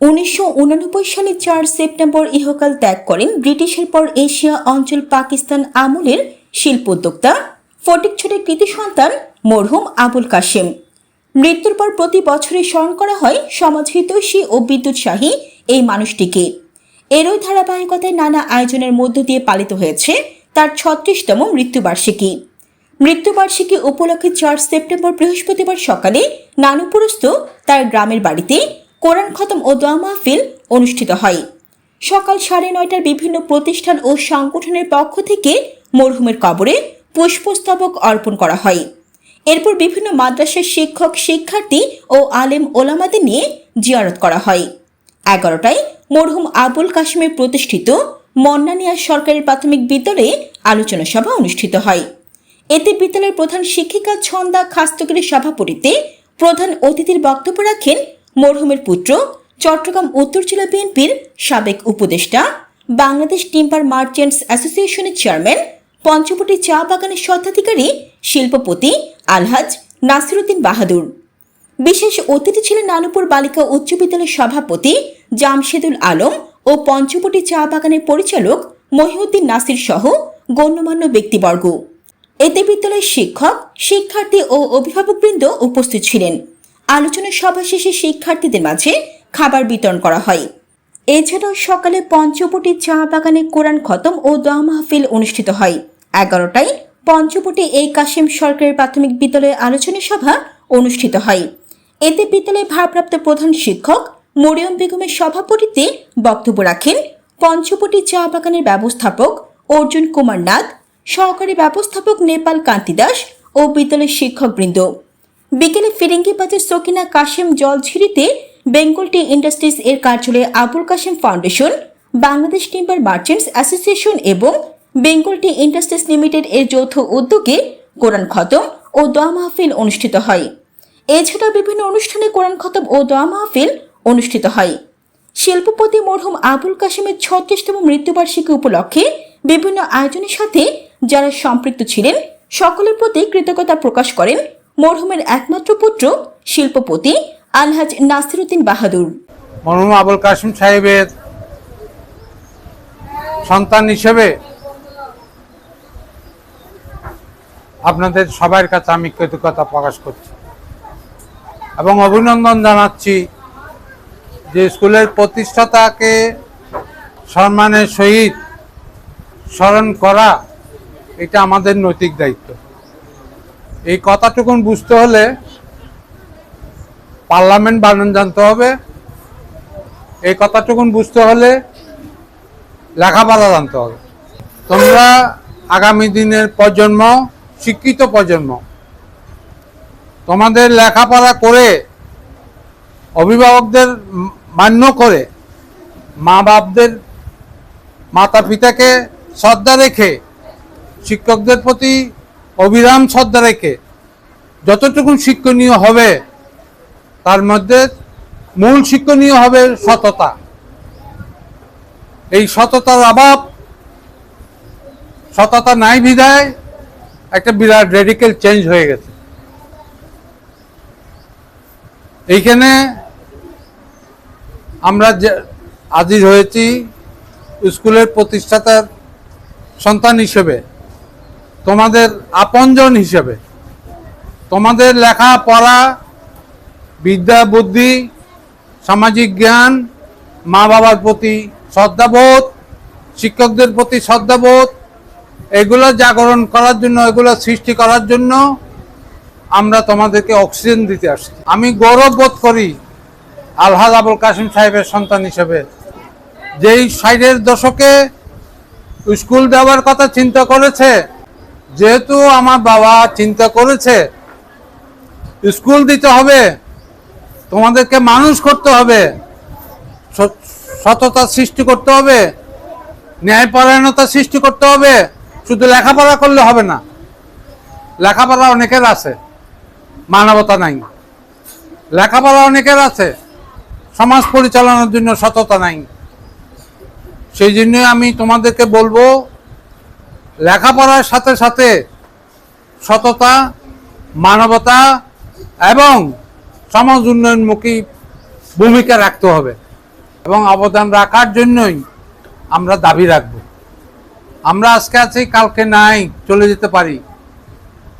উনিশশো সালে চার সেপ্টেম্বর ইহকাল ত্যাগ করেন ব্রিটিশের পর এশিয়া, অঞ্চল, পাকিস্তান আমলের শিল্প শিল্পোদ্যোক্তা ফটিকছড়ির কৃতি সন্তান মরহুম আবুল কাশেম। মৃত্যুর পর প্রতি বছরে স্মরণ করা হয় সমাজহিতৈষী ও বিদ্যুৎসাহী এই মানুষটিকে। এরই ধারাবাহিকতায় নানা আয়োজনের মধ্য দিয়ে পালিত হয়েছে তার ছত্রিশতম মৃত্যুবার্ষিকী। মৃত্যুবার্ষিকী উপলক্ষে চার সেপ্টেম্বর বৃহস্পতিবার সকালে নানুপুরস্থ তার গ্রামের বাড়িতে কোরআন খতম ও দোয়া মাহফিল অনুষ্ঠিত হয়। সকাল সাড়ে নয়টার বিভিন্ন প্রতিষ্ঠান ও সংগঠনের পক্ষ থেকে মরহুমের কবরে পুষ্পস্তবক অর্পণ করা হয়। এরপর বিভিন্ন মাদ্রাসার শিক্ষক, শিক্ষার্থী ও আলেম ওলামাদের নিয়ে জিয়ারত করা হয়। এগারোটায় মরহুম আবুল কাশিমের প্রতিষ্ঠিত মন্নানিয়া সরকারি প্রাথমিক বিদ্যালয়ে আলোচনা সভা অনুষ্ঠিত হয়। এতে বিদ্যালয়ের প্রধান শিক্ষিকা ছন্দা খাস্তগিরির সভাপতিতে প্রধান অতিথির বক্তব্য রাখেন মরহুমের পুত্র, চট্টগ্রাম উত্তর জেলা বিএনপির সাবেক উপদেষ্টা, বাংলাদেশ টিম্পার মার্চেন্টস অ্যাসোসিয়েশনের চেয়ারম্যান, পঞ্চবটি চা বাগানের স্বত্বাধিকারী, শিল্পপতি আলহাজ নাসিরুদ্দিন বাহাদুর। বিশেষ অতিথি ছিলেন নানুপুর বালিকা উচ্চ বিদ্যালয়ের সভাপতি জামশেদুল আলম ও পঞ্চবটি চা বাগানের পরিচালক মহিউদ্দিন নাসির সহ গণ্যমান্য ব্যক্তিবর্গ। এতে বিদ্যালয়ের শিক্ষক, শিক্ষার্থী ও অভিভাবকবৃন্দ উপস্থিত ছিলেন। আলোচনা সভা শেষে শিক্ষার্থীদের মাঝে খাবার বিতরণ করা হয়। এছাড়াও সকালে পঞ্চবটি চা বাগানে কোরআন খতম ও দোয়া মাহফিল অনুষ্ঠিত হয়। এগারোটায় পঞ্চবটি এই কাশিম সরকারি প্রাথমিক বিদ্যালয়ে আলোচনা সভা অনুষ্ঠিত হয়। এতে বিদ্যালয়ের ভারপ্রাপ্ত প্রধান শিক্ষক মরিয়ম বেগমের সভাপতিত্বে বক্তব্য রাখেন পঞ্চবটি চা বাগানের ব্যবস্থাপক অর্জুন কুমার নাথ, সহকারী ব্যবস্থাপক নেপাল কান্তি দাস ও বিদ্যালয়ের শিক্ষকবৃন্দ। বিকেলে ফিরিঙ্গি বাজার সকিনা কাশেম জলঝিরিতে বেঙ্গল টি ইন্ডাস্ট্রিজ এর কার্যালয়ে Abul Kashem foundation, Bangladesh timber merchants association এবং বেঙ্গল টি ইন্ডাস্ট্রিজ লিমিটেড এর যৌথ উদ্যোগে কোরআন খতম ও দোয়া মাহফিল অনুষ্ঠিত হয়। এছাড়া বিভিন্ন অনুষ্ঠানে কোরআন খতম ও দোয়া মাহফিল অনুষ্ঠিত হয়। শিল্পপতি মরহুম আবুল কাশিমের ছত্রিশতম মৃত্যুবার্ষিকী উপলক্ষে বিভিন্ন আয়োজনের সাথে যারা সম্পৃক্ত ছিলেন, সকলের প্রতি কৃতজ্ঞতা প্রকাশ করেন মরহুমের একমাত্র পুত্র শিল্পপতি আলহাজ নাসিরুদ্দিন বাহাদুর। মরহুম আবুল কাসিম সাহেবের সন্তান হিসেবে আপনাদের সবার কাছে আমি কৃতজ্ঞতা প্রকাশ করছি এবং অভিনন্দন জানাচ্ছি যে স্কুলের প্রতিষ্ঠাতাকে সম্মানের সহিত স্মরণ করা এটা আমাদের নৈতিক দায়িত্ব। এই কথাটুকুন বুঝতে হলে পার্লামেন্ট বানান জানতে হবে। এই কথাটুকুন বুঝতে হলে লেখাপড়া জানতে হবে। তোমরা আগামী দিনের প্রজন্ম, শিক্ষিত প্রজন্ম, তোমাদের লেখাপড়া করে, অভিভাবকদের মান্য করে মা বাপদের মাতা পিতাকে শ্রদ্ধা রেখে, শিক্ষকদের প্রতি অবিরাম শ্রদ্ধা রেখে যতটুকু শিক্ষণীয় হবে, তার মধ্যে মূল শিক্ষণীয় হবে সততা। এই সততার অভাব, সততা নাই বিধায় একটা বিরাট রেডিক্যাল চেঞ্জ হয়ে গেছে। এইখানে আমরা যে হাজির হয়েছি স্কুলের প্রতিষ্ঠাতার সন্তান হিসেবে। তোমাদের আপনজন হিসেবে। তোমাদের লেখা, পড়া, বিদ্যা, বুদ্ধি, সামাজিক জ্ঞান, মা বাবার প্রতি শ্রদ্ধাবোধ, শিক্ষকদের প্রতি শ্রদ্ধাবোধ, এগুলো জাগরণ করার জন্য, এগুলো সৃষ্টি করার জন্য আমরা তোমাদেরকে অক্সিজেন দিতে আসছি। আমি গৌরব বোধ করি আলহাদ আবুল কাসিম সাহেবের সন্তান হিসেবে, যেই ষাটের দশকে স্কুল দেওয়ার কথা চিন্তা করেছে যেহেতু আমার বাবা চিন্তা করেছে, স্কুল দিতে হবে, তোমাদেরকে মানুষ করতে হবে সত- সততা সৃষ্টি করতে হবে, ন্যায়পরায়ণতা সৃষ্টি করতে হবে, শুধু লেখাপড়া করলে হবে না। লেখাপড়া অনেকের আছে, মানবতা নাই। লেখাপড়া অনেকের আছে, সমাজ পরিচালনার জন্য সততা নাই। সেই জন্য আমি তোমাদেরকে বলব লেখাপড়ার সাথে সাথে সততা, মানবতা এবং সমাজ উন্নয়নমুখী ভূমিকা রাখতে হবে এবং অবদান রাখার জন্যই আমরা দাবি রাখব। আমরা আজকে আছি, কালকে নাই, চলে যেতে পারি।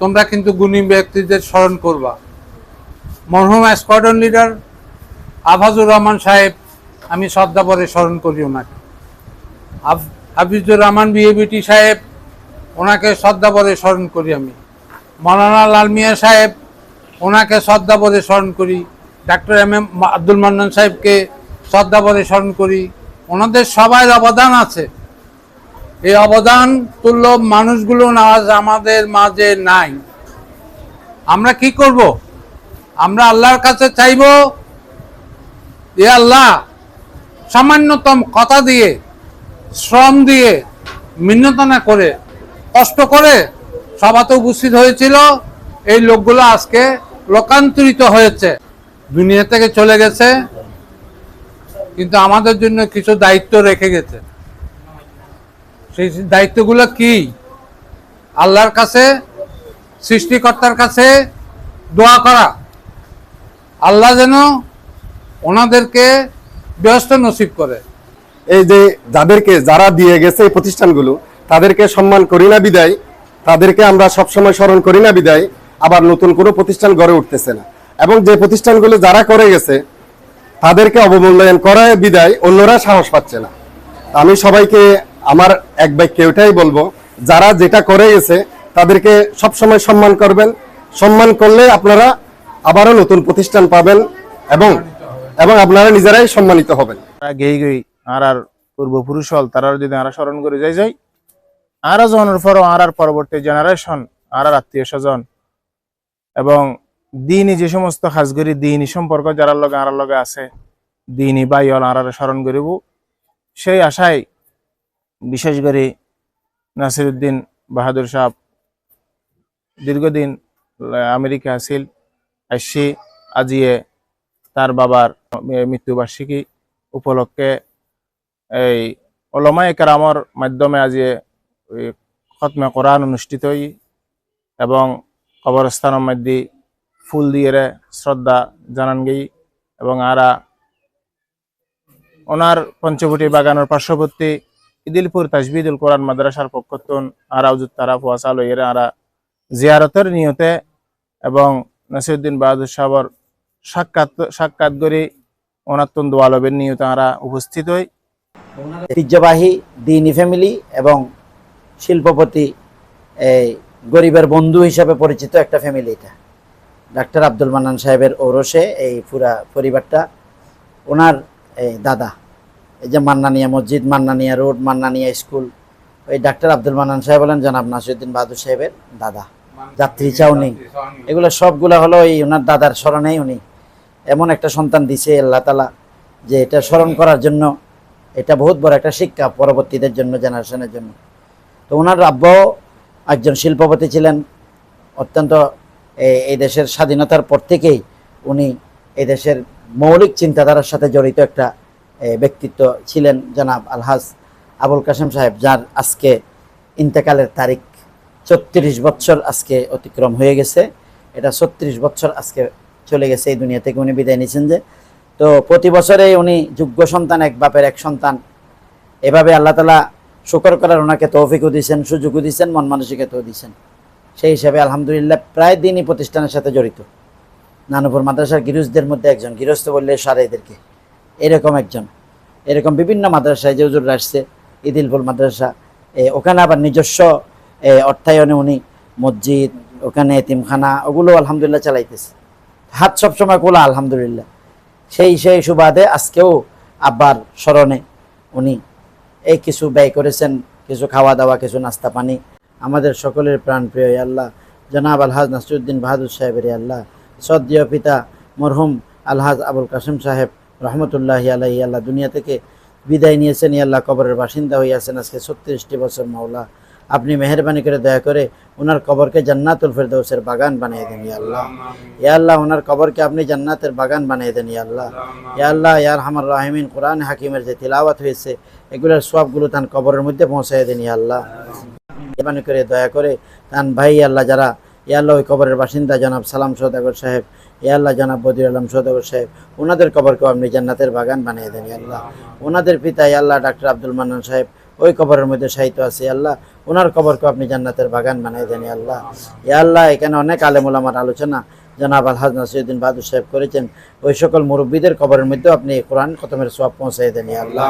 তোমরা কিন্তু গুণী ব্যক্তিদের স্মরণ করবা। মরহুম স্কোয়াডন লিডার আফাজুর রহমান সাহেব, আমি শ্রদ্ধাভরে স্মরণ করি ওনাকে। হাফিজুর রহমান বিএবিটি সাহেব ওনাকে শ্রদ্ধাভরে স্মরণ করি আমি। মৌলানা লাল মিয়া সাহেব, ওনাকে শ্রদ্ধাভরে স্মরণ করি। Doctor M M Abdul Mannan সাহেবকে শ্রদ্ধাভরে স্মরণ করি। ওনাদের সবাই অবদান আছে। এই অবদান তুল্য মানুষগুলো আজ আমাদের মাঝে নাই। আমরা কি করব? আমরা আল্লাহর কাছে চাইব, এ আল্লাহ সামান্যতম কথা দিয়ে, শ্রম দিয়ে, মিন্নতনা করে কষ্ট করে সভাতে উপস্থিত হয়েছিল। এই লোকগুলো আজকে লোকান্তরিত হয়েছে। দুনিয়া থেকে চলে গেছে, কিন্তু আমাদের জন্য কিছু দায়িত্ব রেখে গেছে। সেই দায়িত্বগুলো কি? আল্লাহর কাছে, সৃষ্টিকর্তার কাছে দোয়া করা। আল্লাহ যেন ওনাদেরকে ব্যস্ত নসিব করে। এই যে যাদেরকে, যারা দিয়ে গেছে এই প্রতিষ্ঠানগুলো তাদেরকে সম্মান করি না বিদায়, তাদেরকে আমরা সবসময় স্মরণ করি না বিদায়, আবার নতুন কোনো প্রতিষ্ঠান গড়ে উঠতেছে না। এবং যে প্রতিষ্ঠানগুলো যারা করে গেছে, তাদেরকে অবমূল্যায়ন করায় বিদায়, অন্যরা সাহস পাচ্ছে না। আমি সবাইকে, আমার এক বাক্যে ওটাই বলব, যারা যেটা করে গেছে, তাদেরকে সবসময় সম্মান করবেন। সম্মান করলে আপনারা আবারও নতুন প্রতিষ্ঠান পাবেন এবং এবং আপনারা নিজেরাই সম্মানিত হবেন। আর আর পূর্বপুরুষ হল তারা যদি আরা স্মরণ করে যাই যাই আরও জনের পর আর পরবর্তী জেনারেশন আর আত্মীয় স্বজন। এবং দিনই যে সমস্ত খাসগরি দিনই সম্পর্ক যারা লগে আর লগে আছে, দিনই বাই হল আর স্মরণ করিব। সেই আশায় বিশেষ করে নাসিরুদ্দিন বাহাদুর সাহেব দীর্ঘদিন আমেরিকা আছিল আসছি আজিয়ে তার বাবার মৃত্যুবার্ষিকী উপলক্ষে এই ওলমাই কেরামর মাধ্যমে আজি ওই খতমে কোরআন অনুষ্ঠিত হই এবং কবরস্থানের মধ্যে ফুল দিয়ে শ্রদ্ধা জানান গেই এবং আরা ওনার পঞ্চবটি বাগানের পার্শ্ববর্তী ইদিলপুর তাজবিদুল কোরআন মাদ্রাসার পক্ষতুন আরা উজুত তারা ফুয়াশা লইয়ের আরা জিয়ারতের নিয়তে এবং নাসিরুদ্দিন বাহাদুর সাহর সাক্ষাৎ সাক্ষাৎ করে অনাত্তন দোয়ালবের নিয়তে আরা উপস্থিত হই। ঐতিহ্যবাহী দিনী ফ্যামিলি এবং শিল্পপতি, এই গরিবের বন্ধু হিসাবে পরিচিত একটা ফ্যামিলি এটা। ডাক্তার আব্দুল মান্নান সাহেবের ওরসে এই পুরা পরিবারটা, ওনার এই দাদা, এই যে মান্নানিয়া মসজিদ, মান্নানিয়া রোড, মান্নানিয়া স্কুল, ওই ডাক্তার আব্দুল মান্নান সাহেব বলেন, জনাব নাসিরুদ্দিন বাহাদুর সাহেবের দাদা। যাত্রী চাউনি। এগুলো সবগুলো হলো এই ওনার দাদার স্মরণেই উনি। এমন একটা সন্তান দিছে আল্লাহ তালা যে এটা স্মরণ করার জন্য, এটা বহুত বড় একটা শিক্ষা পরবর্তীদের জন্য জেনারেশনের জন্য। তো ওনার আব্বাও একজন শিল্পপতি ছিলেন। অত্যন্ত এই দেশের স্বাধীনতার পর থেকেই উনি এই দেশের মৌলিক চিন্তাধারার সাথে জড়িত একটা ব্যক্তিত্ব ছিলেন জনাব আলহাজ আবুল কাসেম সাহেব, যার আজকে ইন্তেকালের তারিখ ছত্রিশ বছর আজকে অতিক্রম হয়ে গেছে। এটা ছত্রিশ বছর আজকে চলে গেছে এই দুনিয়া থেকে উনি বিদায় নিয়েছেন যে। তো প্রতি বছরে উনি যোগ্য সন্তান, এক বাপের এক সন্তান। এভাবে আল্লাহ তালা শুকর করার ওনাকে তৌফিকও দিয়েছেন সুযোগও দিয়েছেন মন মানসিকতাও দিয়েছেন সেই হিসাবে আলহামদুলিল্লাহ প্রায় দিনই প্রতিষ্ঠানের সাথে জড়িত। নানুপুর মাদ্রাসার গৃহস্থদের মধ্যে একজন গৃহস্থ বললে সারে এদেরকে। এরকম একজন। এরকম বিভিন্ন মাদ্রাসায় যে হুজুররা আসছে, ইদিলপুর মাদ্রাসা ওখানে আবার নিজস্ব অর্থায়নে উনি মসজিদ, ওখানে এতিমখানা, ওগুলো আলহামদুলিল্লাহ চালাইতেছে। হাত সবসময় খোলা, আলহামদুলিল্লাহ। সেই সেই সুবাদে আজকেও আব্বার স্মরণে উনি এই কিছু ব্যয় করেছেন, কিছু খাওয়া দাওয়া কিছু নাস্তা পানি। আমাদের সকলের প্রাণপ্রিয় প্রিয় আল্লাহ। জনাব আলহাজ নাসিরুদ্দিন বাহাদুর সাহেবের আল্লাহ। সদ্য পিতা মরহুম আলহাজ আবুল কাসিম সাহেব, রহমতুল্লাহ আল্লাহ আল্লাহ। দুনিয়া থেকে বিদায় নিয়েছেন ইয়াল্লাহ কবরের বাসিন্দা হইয়াছেন আজকে ছত্রিশটি বছর মাওলা। আপনি মেহরবানি করে দয়া করে ওনার কবরকে জান্নাতুল ফেরদৌসের বাগান বানিয়ে দেন, ইয়া আল্লাহ। আল্লাহ, ওনার কবরকে আপনি জান্নাতের বাগান বানিয়ে দেন, ইয়া আল্লাহ। আল্লাহ ইয়ার হামার রাহিমিন, কোরআন হাকিমের যে তিলাওয়াত হয়েছে, এগুলোর সবগুলো তার কবরের মধ্যে পৌঁছায় দেন, ইয়া আল্লাহ। মেহরবানি করে দয়া করে তান ভাই আল্লাহ, যারা, ইয়া আল্লাহ, ওই কবরের বাসিন্দা জনাব সালাম সৌদাগর সাহেব, ইয়া আল্লাহ, জনাব বদির আলম সৌদাগর সাহেব, ওনাদের কবরকে আপনি জান্নাতের বাগান বানিয়ে দেন, ইয়া আল্লাহ। ওনাদের পিতা, ইয়া আল্লাহ, ডাক্তার আব্দুল মান্নান সাহেব ওই কবরের মধ্যে সাহিত্য আছে, আল্লাহ। ওনার কবরকে আপনি জান্নাতের বাগান বানাই দেন আল্লাহ। ইয়া আল্লাহ, এখানে অনেক আলেমুল আমার আলোচনা। জনাব আলহাজ নাসিরুদ্দিন বাহাদুর সাহেব করেছেন। ওই সকল মুরব্বীদের কবরের মধ্যেও আপনি কোরআন কতমের সব পৌঁছাই দেন আল্লাহ।